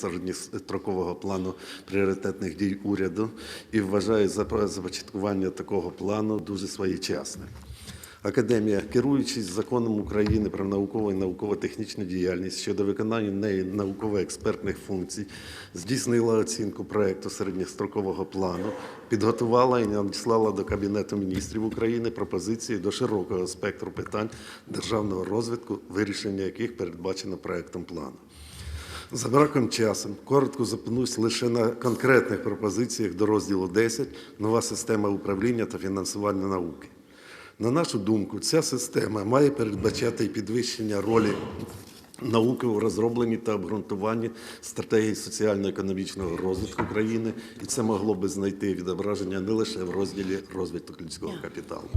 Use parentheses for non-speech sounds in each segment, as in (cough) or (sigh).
середньострокового плану пріоритетних дій уряду і вважаю започаткування такого плану дуже своєчасним. Академія, керуючись законом України про наукову і науково-технічну діяльність щодо виконання нею науково-експертних функцій, здійснила оцінку проекту середньострокового плану, підготувала і надіслала до Кабінету міністрів України пропозиції до широкого спектру питань державного розвитку, вирішення яких передбачено проектом плану. За браком часу коротко зупинусь лише на конкретних пропозиціях до розділу 10 нова система управління та фінансування науки. На нашу думку, ця система має передбачати і підвищення ролі науки у розробленні та обґрунтуванні стратегії соціально-економічного розвитку країни, і це могло би знайти відображення не лише в розділі розвиток людського капіталу.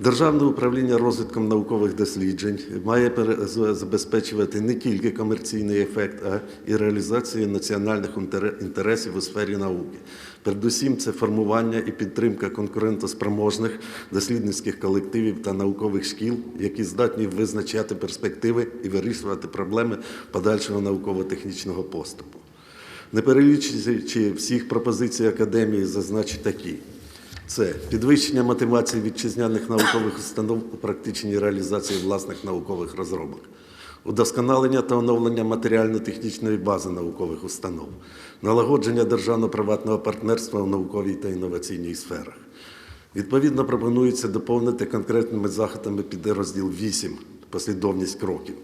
Державне управління розвитком наукових досліджень має забезпечувати не тільки комерційний ефект, а і реалізацію національних інтересів у сфері науки. Передусім, це формування і підтримка конкурентоспроможних дослідницьких колективів та наукових шкіл, які здатні визначати перспективи і вирішувати проблеми подальшого науково-технічного поступу. Не перелічуючи всіх пропозицій академії, зазначу такі. Це підвищення мотивації вітчизняних наукових установ у практичній реалізації власних наукових розробок, удосконалення та оновлення матеріально-технічної бази наукових установ, налагодження державно-приватного партнерства у науковій та інноваційній сферах. Відповідно, пропонується доповнити конкретними заходами під розділ 8 послідовність кроків.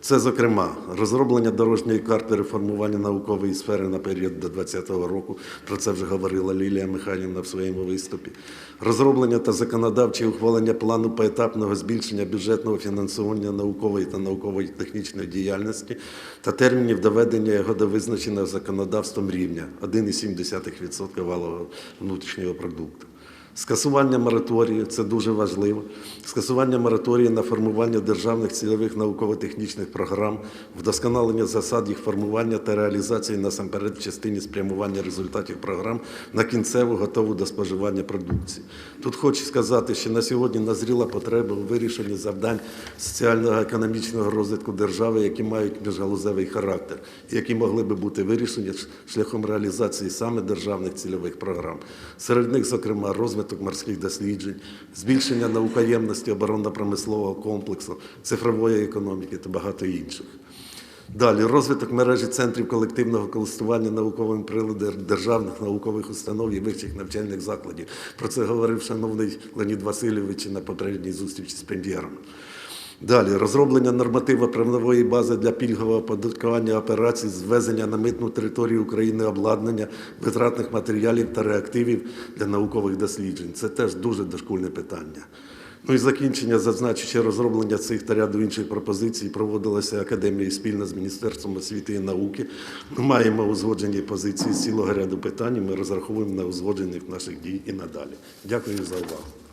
Це, зокрема, розроблення дорожньої карти реформування наукової сфери на період до 2020 року. Про це вже говорила Лілія Михайлівна в своєму виступі. Розроблення та законодавче ухвалення плану поетапного збільшення бюджетного фінансування наукової та наукової технічної діяльності та термінів доведення його до визначеного законодавством рівня 1,7% валового внутрішнього продукту. Скасування мораторію це дуже важливо. Скасування мораторію на формування державних цільових науково-технічних програм, вдосконалення засад їх формування та реалізації насамперед в частині спрямування результатів програм на кінцеву готову до споживання продукції. Тут хочу сказати, що на сьогодні назріла потреба у вирішенні завдань соціального економічного розвитку держави, які мають міжгалузевий характер, які могли би бути вирішені шляхом реалізації саме державних цільових програм. Серед них, зокрема, розвиток морських досліджень, збільшення наукоємності оборонно-промислового комплексу, цифрової економіки та багато інших. Далі розвиток мережі центрів колективного користування науковими приладами державних наукових установ і вищих навчальних закладів. Про це говорив шановний Леонід Васильович на попередній зустрічі з прем'єром. Далі розроблення нормативно-правової бази для пільгового оподаткування операцій з ввезення на митну територію України обладнання, витратних матеріалів та реактивів для наукових досліджень. Це теж дуже дошкульне питання. Ну і закінчення, зазначивши розроблення цих та ряду інших пропозицій, проводилося Академією спільно з Міністерством освіти і науки. Ми маємо узгоджені позиції з цілого ряду питань. Ми розраховуємо на узгоджених наших дій і надалі. Дякую за увагу.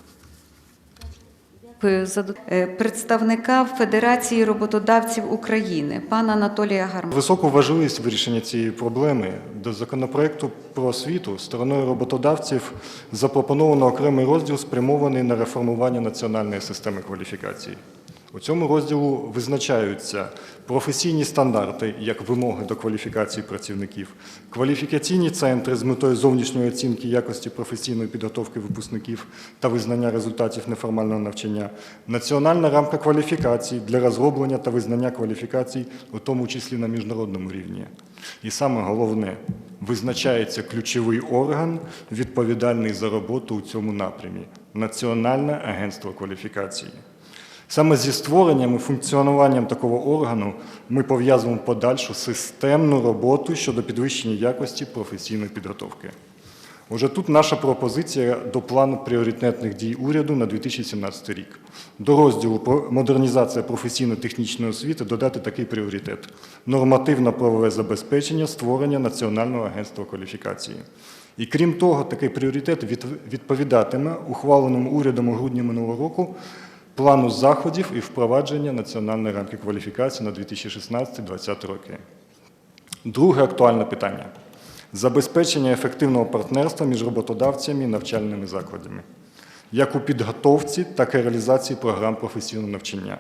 Дякую за Е, представника Федерації роботодавців України, пана Анатолія Гарма. Високу важливість вирішення цієї проблеми до законопроекту про освіту стороною роботодавців запропоновано окремий розділ, спрямований на реформування національної системи кваліфікацій. У цьому розділу визначаються професійні стандарти як вимоги до кваліфікації працівників, кваліфікаційні центри з метою зовнішньої оцінки якості професійної підготовки випускників та визнання результатів неформального навчання, національна рамка кваліфікацій для розроблення та визнання кваліфікацій, у тому числі на міжнародному рівні. І саме головне, визначається ключовий орган, відповідальний за роботу у цьому напрямі Національне агентство кваліфікації. Саме зі створенням і функціонуванням такого органу ми пов'язуємо подальшу системну роботу щодо підвищення якості професійної підготовки. Уже тут наша пропозиція до плану пріоритетних дій уряду на 2017 рік. До розділу модернізація професійно-технічної освіти додати такий пріоритет: нормативно-правове забезпечення створення Національного агентства кваліфікації. І крім того, такий пріоритет відповідатиме ухваленому урядом у грудні минулого року плану заходів і впровадження національної рамки кваліфікації на 2016-2020 роки. Друге актуальне питання забезпечення ефективного партнерства між роботодавцями і навчальними закладами, як у підготовці, так і реалізації програм професійного навчання.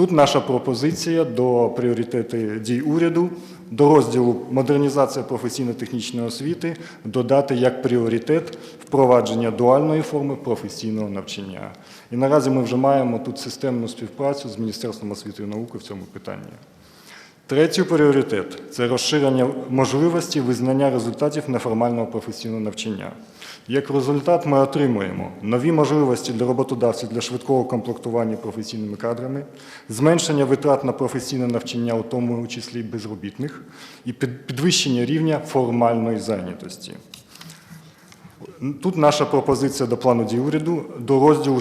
Тут наша пропозиція до пріоритети дій уряду, до розділу модернізація професійно-технічної освіти додати як пріоритет впровадження дуальної форми професійного навчання. І наразі ми вже маємо тут системну співпрацю з Міністерством освіти і науки в цьому питанні. Третій пріоритет це розширення можливості визнання результатів неформального професійного навчання. Як результат, ми отримуємо нові можливості для роботодавців для швидкого комплектування професійними кадрами, зменшення витрат на професійне навчання, у тому числі безробітних, і підвищення рівня формальної зайнятості. Тут наша пропозиція до плану дій уряду до розділу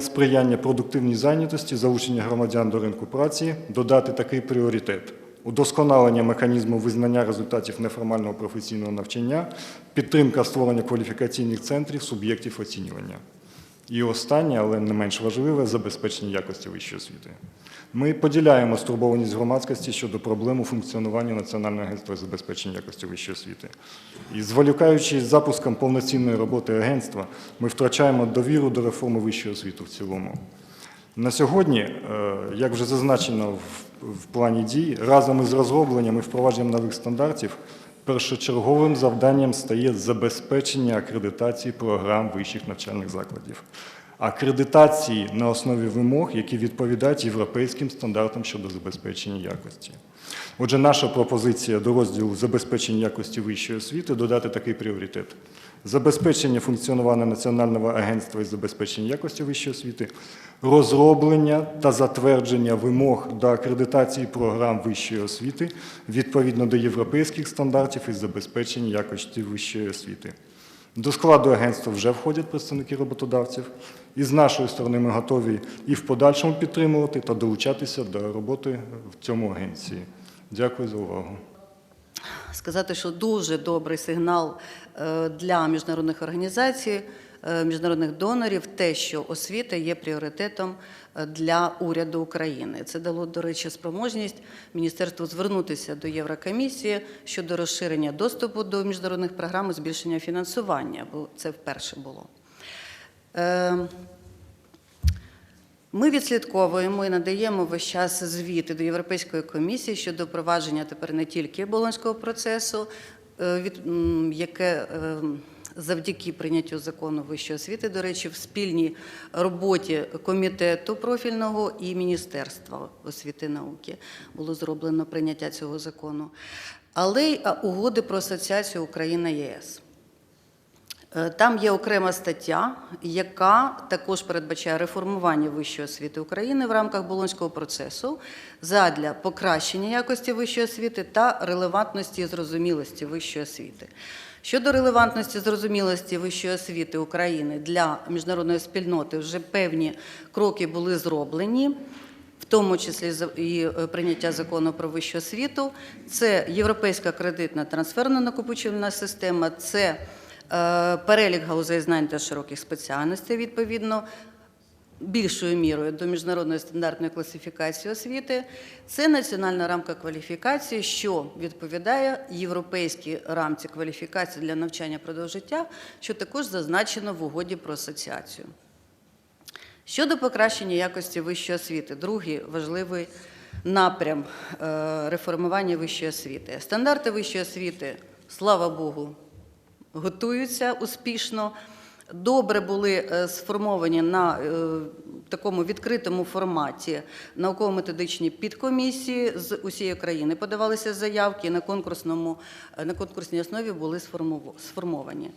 сприяння, продуктивній зайнятості, залучення громадян до ринку праці, додати такий пріоритет. Удосконалення механізму визнання результатів неформального професійного навчання, підтримка створення кваліфікаційних центрів суб'єктів оцінювання. І останнє, але не менш важливе, забезпечення якості вищої освіти. Ми поділяємо стурбованість громадськості щодо проблеми функціонування Національного агентства забезпечення якості вищої освіти. І зволікаючи з запуском повноцінної роботи агентства, ми втрачаємо довіру до реформи вищої освіти в цілому. На сьогодні, е, як вже зазначено в, в плані дій, разом із розробленням і впровадженням нових стандартів, першочерговим завданням стає забезпечення акредитації програм вищих навчальних закладів. Акредитації на основі вимог, які відповідають європейським стандартам щодо забезпечення якості. Отже, наша пропозиція до розділу забезпечення якості вищої освіти додати такий пріоритет: забезпечення функціонування Національного агентства із забезпечення якості вищої освіти, розроблення та затвердження вимог до акредитації програм вищої освіти відповідно до європейських стандартів із забезпечення якості вищої освіти. До складу агентства вже входять представники роботодавців, і з нашої сторони ми готові і в подальшому підтримувати та долучатися до роботи в цьому агенції. Дякую за увагу. Сказати, що дуже добрий сигнал е, для міжнародних організацій, е, міжнародних донорів, те, що освіта є пріоритетом е, для уряду України. Це дало, до речі, спроможність міністерству звернутися до Єврокомісії щодо розширення доступу до міжнародних програм і збільшення фінансування, бо це вперше було. Ми відслідковуємо і надаємо весь час звіти до Європейської комісії щодо впровадження тепер не тільки болонського процесу, е, яке е, завдяки прийняттю закону вищої освіти, до речі, в спільній роботі комітету профільного і Міністерства освіти і науки було зроблено прийняття цього закону, але й угоди про асоціацію Україна-ЄС. Е, Там є окрема стаття, яка також передбачає реформування вищої освіти України в рамках болонського процесу задля покращення якості вищої освіти та релевантності і зрозумілості вищої освіти. Щодо релевантності зрозумілості вищої освіти України для міжнародної спільноти, вже певні кроки були зроблені. В тому числі і е, прийняття закону про вищу освіту, це європейська кредитна трансферна накопичувальна система, це е, перелік галузей знань та широких спеціальностей відповідно. Більшою мірою до міжнародної стандартної класифікації освіти це національна рамка кваліфікації, що відповідає європейській рамці кваліфікації для навчання продовж життя, що також зазначено в угоді про асоціацію. Щодо покращення якості вищої освіти, другий важливий напрям е, реформування вищої освіти. Стандарти вищої освіти, слава Богу, готуються успішно. Добре були е, сформовані на е, такому відкритому форматі науково-методичні підкомісії з усієї країни. Подавалися заявки на конкурсному е, на конкурсній основі були сформовані.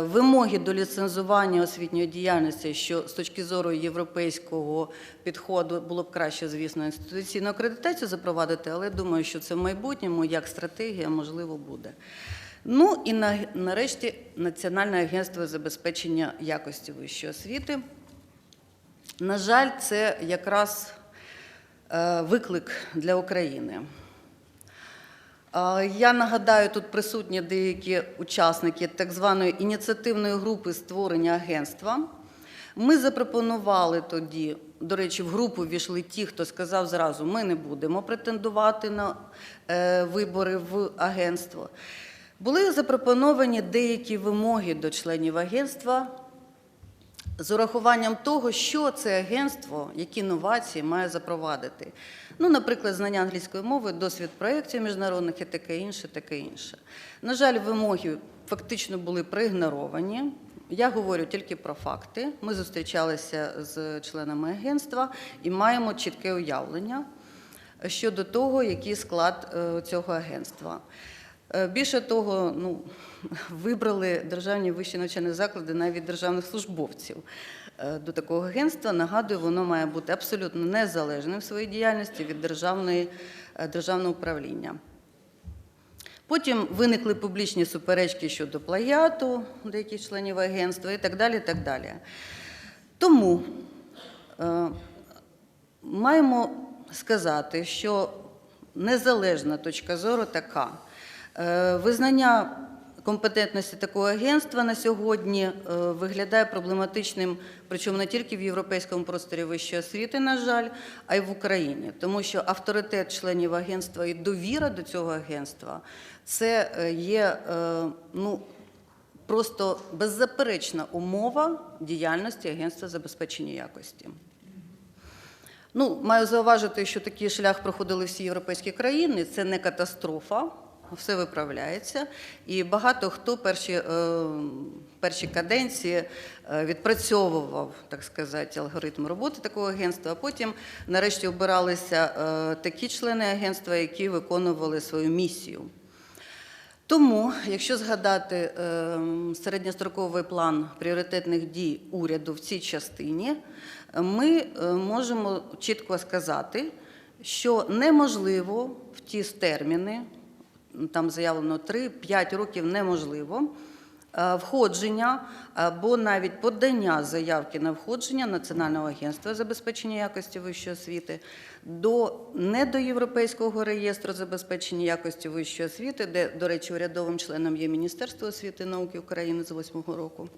Вимоги до ліцензування освітньої діяльності, що з точки зору європейського підходу було б краще, звісно, інституційну акредитацію запровадити, але думаю, що це в майбутньому як стратегія можливо буде. Ну і на- нарешті Національне агентство забезпечення якості вищої освіти. На жаль, це якраз е, виклик для України. Я нагадаю, тут присутні деякі учасники так званої ініціативної групи створення агентства. Ми запропонували тоді, до речі, в групу війшли ті, хто сказав зразу, ми не будемо претендувати на е, вибори в агентство. Були запропоновані деякі вимоги до членів агентства, з урахуванням того, що це агентство, які новації має запровадити. Ну, наприклад, знання англійської мови, досвід проєктів міжнародних і таке інше, таке інше. На жаль, вимоги фактично були проігноровані. Я говорю тільки про факти. Ми зустрічалися з членами агентства і маємо чітке уявлення щодо того, який склад е, цього агентства. Е, Більше того, ну, (laughs) вибрали державні вищі навчальні заклади навіть державних службовців е, до такого агентства. Нагадую, воно має бути абсолютно незалежним в своїй діяльності від державної, е, державного управління. Потім виникли публічні суперечки щодо плагіату деяких членів агентства і так далі. Так далі. Тому е, маємо сказати, що незалежна точка зору така. Е, Визнання компетентності такого агентства на сьогодні е, виглядає проблематичним, причому не тільки в європейському просторі вищої освіти, на жаль, а й в Україні, тому що авторитет членів агентства і довіра до цього агентства це е, є ну, просто беззаперечна умова діяльності агентства забезпечення якості. Ну, маю зауважити, що такий шлях проходили всі європейські країни. Це не катастрофа, все виправляється. І багато хто перші, е, перші каденції е, відпрацьовував, так сказати, алгоритм роботи такого агентства. А потім, нарешті, обиралися е, такі члени агентства, які виконували свою місію. Тому, якщо згадати середньостроковий план пріоритетних дій уряду в цій частині, ми можемо чітко сказати, що неможливо в ті терміни, там заявлено 3-5 років неможливо, е, входження або навіть подання заявки на входження Національного агентства забезпечення якості вищої освіти до не до Європейського реєстру забезпечення якості вищої освіти, де, до речі, урядовим членом є Міністерство освіти і науки України з 8-го року.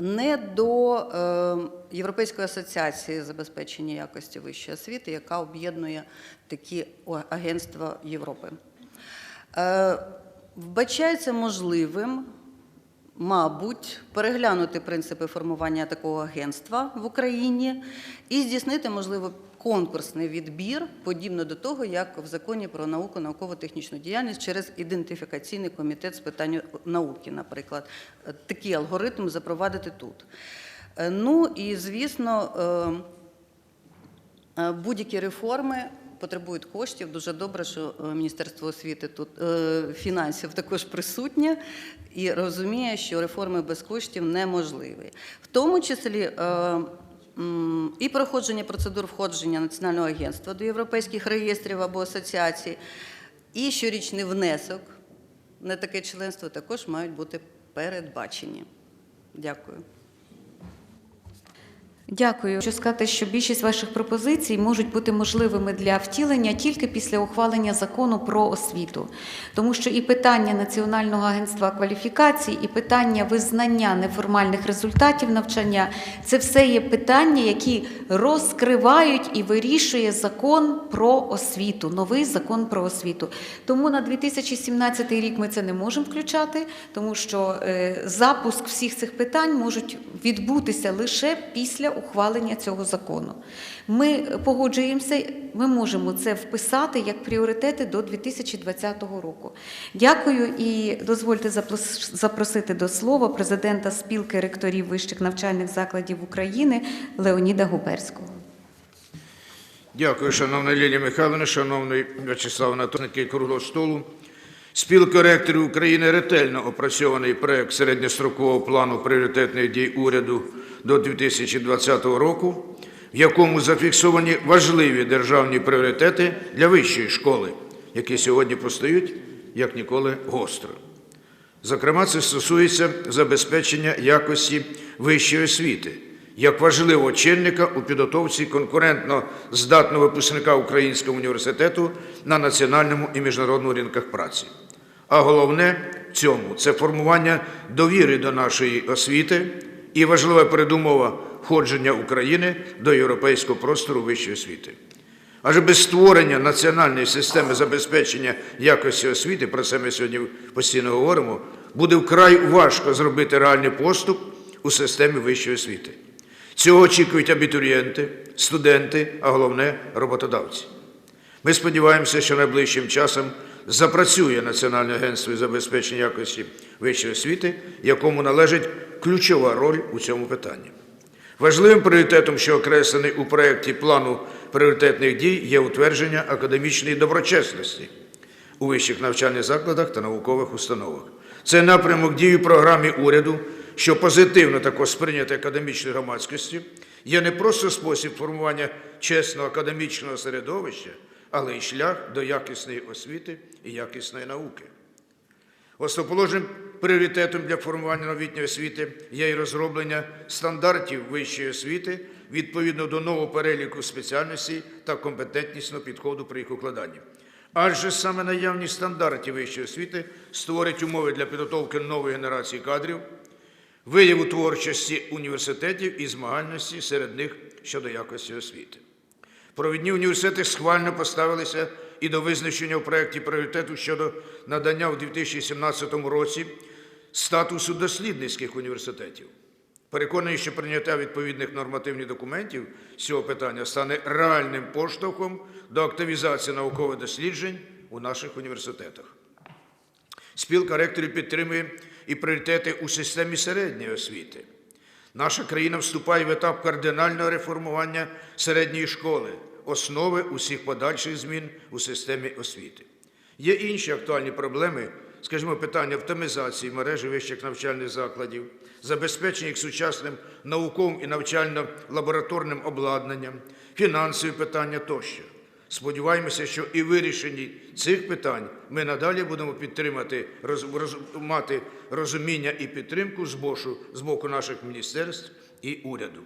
Не до е, Європейської асоціації забезпечення якості вищої освіти, яка об'єднує такі агентства Європи. Е, Вбачається можливим, мабуть, переглянути принципи формування такого агентства в Україні і здійснити, можливо, конкурсний відбір, подібно до того, як в законі про науку, науково-технічну діяльність через ідентифікаційний комітет з питань науки, наприклад, Е, такий алгоритм запровадити тут. Е, Ну і звісно. Будь-які реформи потребують коштів. Дуже добре, що е, Міністерство освіти тут е, фінансів також присутнє і розуміє, що реформи без коштів неможливі. В тому числі е, і проходження процедур входження Національного агентства до європейських реєстрів або асоціацій, і щорічний внесок на таке членство також мають бути передбачені. Дякую. Дякую. Хочу сказати, що більшість ваших пропозицій можуть бути можливими для втілення тільки після ухвалення закону про освіту, тому що і питання Національного агентства кваліфікацій, і питання визнання неформальних результатів навчання це все є питання, які розкривають і вирішує закон про освіту, новий закон про освіту. Тому на 2017 рік ми це не можемо включати, тому що е, запуск всіх цих питань можуть відбутися лише після ухвалення цього закону. Ми погоджуємося, ми можемо це вписати як пріоритети до 2020 року. Дякую і дозвольте запросити до слова президента спілки ректорів вищих навчальних закладів України Леоніда Губерського. Дякую, шановна Лілія Михайловна, шановний В'ячеслав Анатольович, круглого столу. Спілка ректорів України ретельно опрацьований проект середньострокового плану пріоритетних дій уряду до 2020 року, в якому зафіксовані важливі державні пріоритети для вищої школи, які сьогодні постають як ніколи гостро. Зокрема, це стосується забезпечення якості вищої освіти як важливого чинника у підготовці конкурентно здатного випускника Українського університету на національному і міжнародному ринках праці. А головне в цьому це формування довіри до нашої освіти і важлива передумова входження України до європейського простору вищої освіти. Адже без створення національної системи забезпечення якості освіти, про це ми сьогодні постійно говоримо, буде вкрай важко зробити реальний поступ у системі вищої освіти. Цього очікують абітурієнти, студенти, а головне роботодавці. Ми сподіваємося, що найближчим часом запрацює Національне агентство із забезпечення якості вищої освіти, якому належить ключова роль у цьому питанні. Важливим пріоритетом, що окреслений у проєкті плану пріоритетних дій, є утвердження академічної доброчесності у вищих навчальних закладах та наукових установах. Це напрямок дії в програмі уряду, що позитивно також сприйнято академічною громадськістю, є не просто спосіб формування чесного академічного середовища, але й шлях до якісної освіти і якісної науки. Основоположним пріоритетом для формування новітньої освіти є і розроблення стандартів вищої освіти відповідно до нового переліку спеціальностей та компетентнісного підходу при їх укладанні. Адже саме наявність стандартів вищої освіти створить умови для підготовки нової генерації кадрів, вияву творчості університетів і змагальності серед них щодо якості освіти. Провідні університети схвально поставилися і до визначення у проєкті пріоритету щодо надання у 2017 році статусу дослідницьких університетів. Переконаний, що прийняття відповідних нормативних документів з цього питання стане реальним поштовхом до активізації наукових досліджень у наших університетах. Спілка ректорів підтримує і пріоритети у системі середньої освіти. Наша країна вступає в етап кардинального реформування середньої школи, основи усіх подальших змін у системі освіти. Є інші актуальні проблеми, скажімо, питання автоматизації мережі вищих навчальних закладів, забезпечення їх сучасним науковим і навчально-лабораторним обладнанням, фінансові питання тощо. Сподіваємося, що і вирішенні цих питань ми надалі будемо підтримати, роз, роз- мати розуміння і підтримку з боку, з боку наших міністерств і уряду.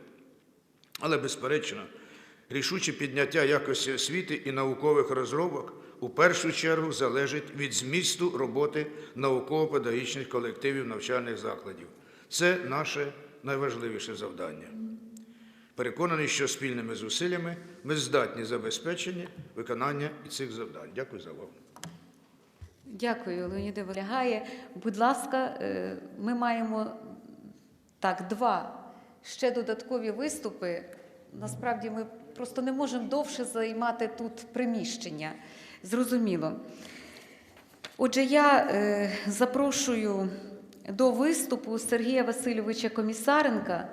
Але, безперечно, рішуче підняття якості освіти і наукових розробок у першу чергу залежить від змісту роботи науково-педагогічних колективів навчальних закладів. Це наше найважливіше завдання. Переконаний, що спільними зусиллями ми здатні забезпечення виконання цих завдань. Дякую за увагу. Дякую, Леоніде Валягає. Будь ласка, е, ми маємо так, два ще додаткові виступи. Насправді ми просто не можемо довше займати тут приміщення. Зрозуміло. Отже, я е, запрошую до виступу Сергія Васильовича Комісаренка.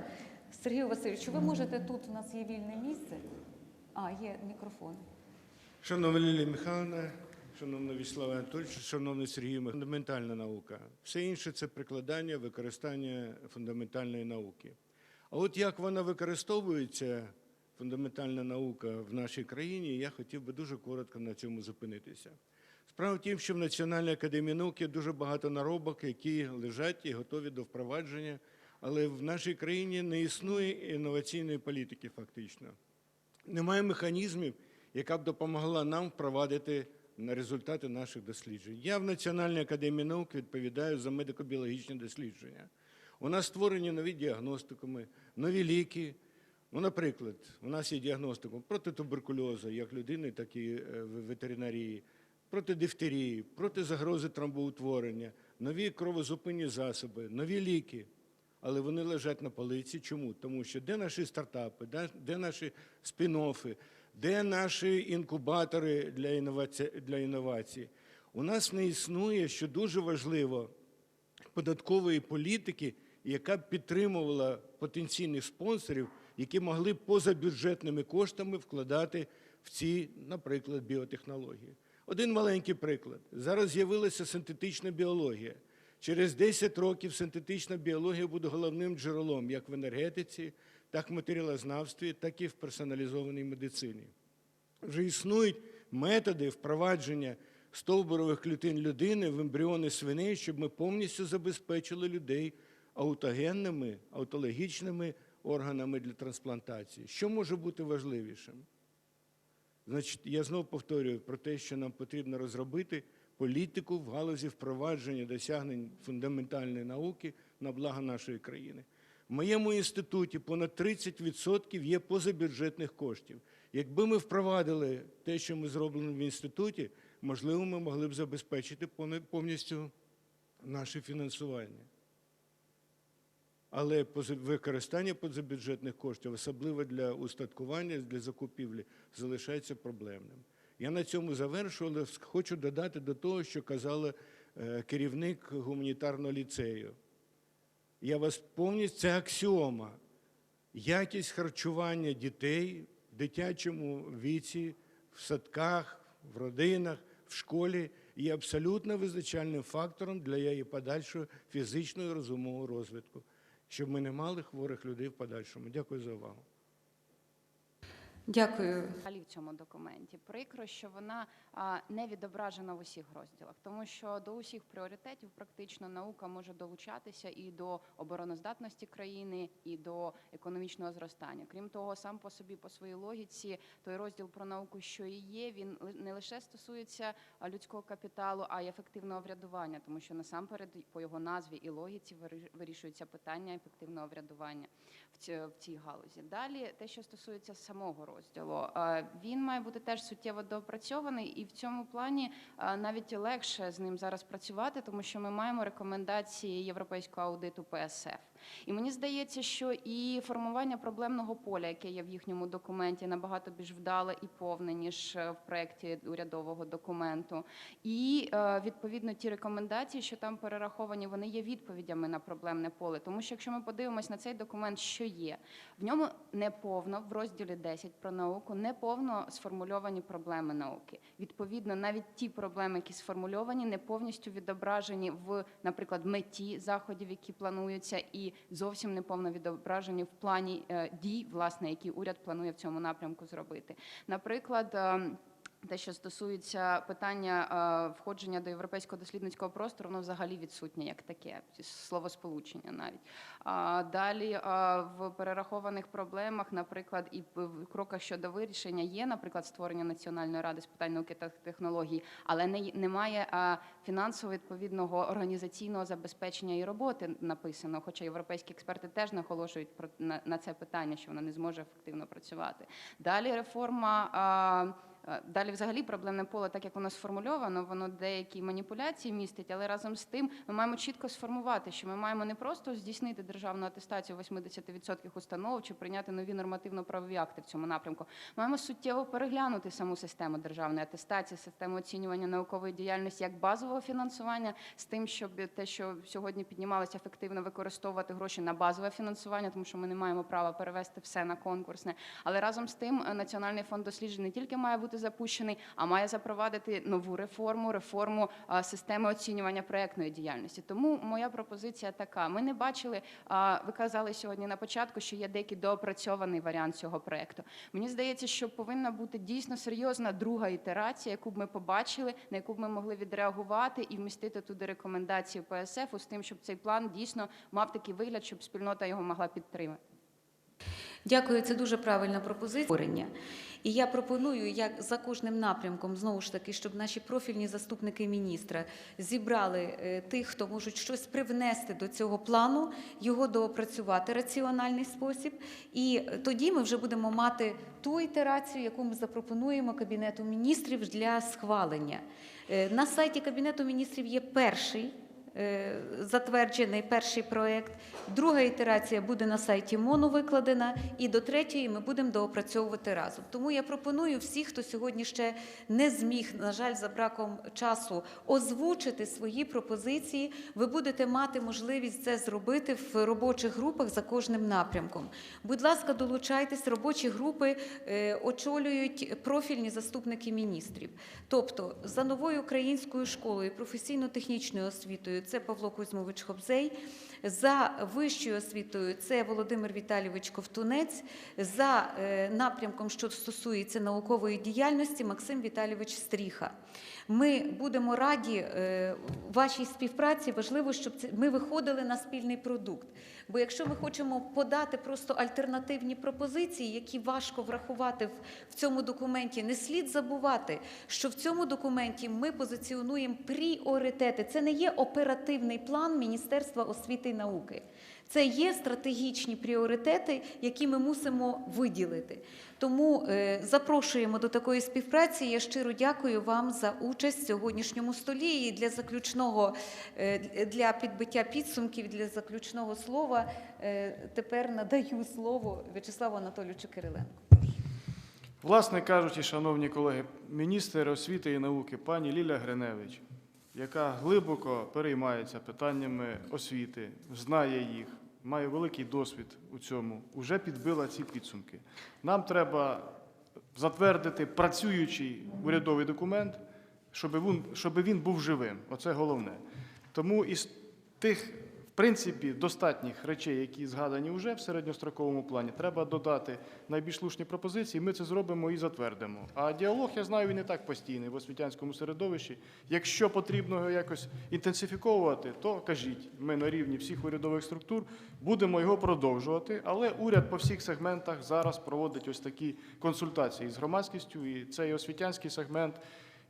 Сергію Васильовичу, ви можете тут, у нас є вільне місце. А, є мікрофон. Шановна Лілія Михайловна, шановний Вячеслав Анатольович, шановний Сергій, Мих- фундаментальна наука. Все інше це прикладання, використання фундаментальної науки. А от як вона використовується, фундаментальна наука в нашій країні, я хотів би дуже коротко на цьому зупинитися. Справа в тім, що в Національній академії науки дуже багато наробок, які лежать і готові до впровадження, але в нашій країні не існує інноваційної політики фактично немає механізмів, яка б допомогла нам впровадити на результати наших досліджень. Я в Національній академії наук відповідаю за медико-біологічні дослідження. У нас створені нові діагностикуми, нові ліки. Ну, наприклад, у нас є діагностикум проти туберкульозу, як людини, так і е, в ветеринарії, проти дифтерії, проти загрози тромбоутворення, нові кровозупинні засоби, нові ліки але вони лежать на полиці. Чому? Тому що де наші стартапи, де, наші спін-оффи, де наші інкубатори для інновацій, для інновацій? У нас не існує, що дуже важливо, податкової політики, яка б підтримувала потенційних спонсорів, які могли б позабюджетними коштами вкладати в ці, наприклад, біотехнології. Один маленький приклад. Зараз з'явилася синтетична біологія. Через 10 років синтетична біологія буде головним джерелом як в енергетиці, так в матеріалознавстві, так і в персоналізованій медицині. Вже існують методи впровадження стовбурових клітин людини в ембріони свиней, щоб ми повністю забезпечили людей аутогенними, аутологічними органами для трансплантації. Що може бути важливішим? Значить, я знову повторюю про те, що нам потрібно розробити політику в галузі впровадження досягнень фундаментальної науки на благо нашої країни. В моєму інституті понад 30% є позабюджетних коштів. Якби ми впровадили те, що ми зробили в інституті, можливо, ми могли б забезпечити повністю наше фінансування. Але використання позабюджетних коштів, особливо для устаткування, для закупівлі, залишається проблемним. Я на цьому завершу, але хочу додати до того, що казала е, керівник гуманітарного ліцею. Я вас повністю це аксіома. Якість харчування дітей в дитячому віці, в садках, в родинах, в школі є абсолютно визначальним фактором для її подальшого фізичного і розумового розвитку, щоб ми не мали хворих людей в подальшому. Дякую за увагу. Дякую. в цьому документі. Прикро, що вона не відображена в усіх розділах, тому що до усіх пріоритетів практично наука може долучатися і до обороноздатності країни, і до економічного зростання. Крім того, сам по собі, по своїй логіці, той розділ про науку, що і є, він не лише стосується людського капіталу, а й ефективного врядування, тому що насамперед по його назві і логіці вирі- вирішується питання ефективного врядування в цій галузі. Далі, те, що стосується самого розділу, е, він має бути теж суттєво доопрацьований, і в цьому плані е, навіть легше з ним зараз працювати, тому що ми маємо рекомендації європейського аудиту ПСФ. І мені здається, що і формування проблемного поля, яке є в їхньому документі, набагато більш вдале і повне ніж е, в проєкті урядового документу. І е, відповідно ті рекомендації, що там перераховані, вони є відповідями на проблемне поле. Тому що якщо ми подивимось на цей документ, що є в ньому неповно в розділі 10 про науку, неповно сформульовані проблеми науки. Відповідно, навіть ті проблеми, які сформульовані, не повністю відображені в, наприклад, меті заходів, які плануються, і зовсім неповно відображені в плані е, дій, власне, які уряд планує в цьому напрямку зробити. Наприклад. Те, що стосується питання е, входження до європейського дослідницького простору, воно взагалі відсутнє як таке словосполучення навіть. Далі е, в перерахованих проблемах, наприклад, і в- кроках щодо вирішення є, наприклад, створення національної ради з питань науки та технологій, але не немає е, фінансово відповідного організаційного забезпечення і роботи написано. Хоча європейські експерти теж наголошують на це питання, що вона не зможе ефективно працювати. Далі реформа. Е, Далі, взагалі, проблемне поле, так як воно сформульовано, воно деякі маніпуляції містить, але разом з тим ми маємо чітко сформувати, що ми маємо не просто здійснити державну атестацію 80% установ чи прийняти нові нормативно-правові акти в цьому напрямку. Маємо суттєво переглянути саму систему державної атестації, систему оцінювання наукової діяльності як базового фінансування з тим, щоб те, що сьогодні піднімалося, ефективно використовувати гроші на базове фінансування, тому що ми не маємо права перевести все на конкурсне. Але разом з тим е, Національний фонд досліджень не тільки має бути запущений, а має запровадити нову реформу, реформу системи оцінювання проектної діяльності. Тому моя пропозиція така: ми не бачили, ви казали сьогодні на початку, що є деякий доопрацьований варіант цього проекту. Мені здається, що повинна бути дійсно серйозна друга ітерація, яку б ми побачили, на яку б ми могли відреагувати і вмістити туди рекомендації ПСФ з тим, щоб цей план дійсно мав такий вигляд, щоб спільнота його могла підтримати. Дякую, це дуже правильна пропозиція. І я пропоную, як за кожним напрямком, знову ж таки, щоб наші профільні заступники міністра зібрали е, тих, хто можуть щось привнести до цього плану, його доопрацювати раціональний спосіб. І тоді ми вже будемо мати ту ітерацію, яку ми запропонуємо Кабінету міністрів для схвалення. Е, На сайті Кабінету міністрів є перший е, затверджений перший проект. Друга ітерація буде на сайті МОНу викладена, і до третьої ми будемо доопрацьовувати разом. Тому я пропоную всіх, хто сьогодні ще не зміг, на жаль, за браком часу озвучити свої пропозиції. Ви будете мати можливість це зробити в робочих групах за кожним напрямком. Будь ласка, долучайтесь. Робочі групи е, очолюють профільні заступники міністрів. Тобто, за новою українською школою, професійно-технічною освітою це Павло Кузьмович Хобзей, за вищою освітою це Володимир Віталійович Ковтунець, за е, напрямком, що стосується наукової діяльності, Максим Віталійович Стріха. Ми будемо раді е, вашій співпраці. Важливо, щоб це- ми виходили на спільний продукт. Бо якщо ми хочемо подати просто альтернативні пропозиції, які важко врахувати в, цьому документі, не слід забувати, що в цьому документі ми позиціонуємо пріоритети. Це не є оперативний план Міністерства освіти і науки. Це є стратегічні пріоритети, які ми мусимо виділити. Тому е, запрошуємо до такої співпраці. Я щиро дякую вам за участь в сьогоднішньому столі. І для заключного е, для підбиття підсумків, для заключного слова е, тепер надаю слово В'ячеславу Анатолійовичу Кириленку. Власне кажучи, шановні колеги, міністр освіти і науки пані Ліля Гриневич, яка глибоко переймається питаннями освіти, знає їх, має великий досвід у цьому, вже підбила ці підсумки. Нам треба затвердити працюючий урядовий документ, щоб він, щоб він був живим. Оце головне. Тому із тих, принципі, достатніх речей, які згадані вже в середньостроковому плані, треба додати найбільш слушні пропозиції. Ми це зробимо і затвердимо. А діалог, я знаю, він і так постійний в освітянському середовищі. Якщо потрібно його якось інтенсифіковувати, то кажіть, ми на рівні всіх урядових структур будемо його продовжувати. Але уряд по всіх сегментах зараз проводить ось такі консультації з громадськістю, і цей освітянський сегмент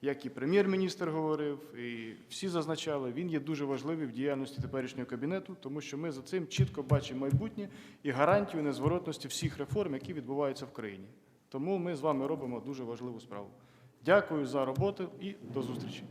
як і прем'єр-міністр говорив, і всі зазначали, він є дуже важливий в діяльності теперішнього кабінету, тому що ми за цим чітко бачимо майбутнє і гарантію незворотності всіх реформ, які відбуваються в країні. Тому ми з вами робимо дуже важливу справу. Дякую за роботу і до зустрічі.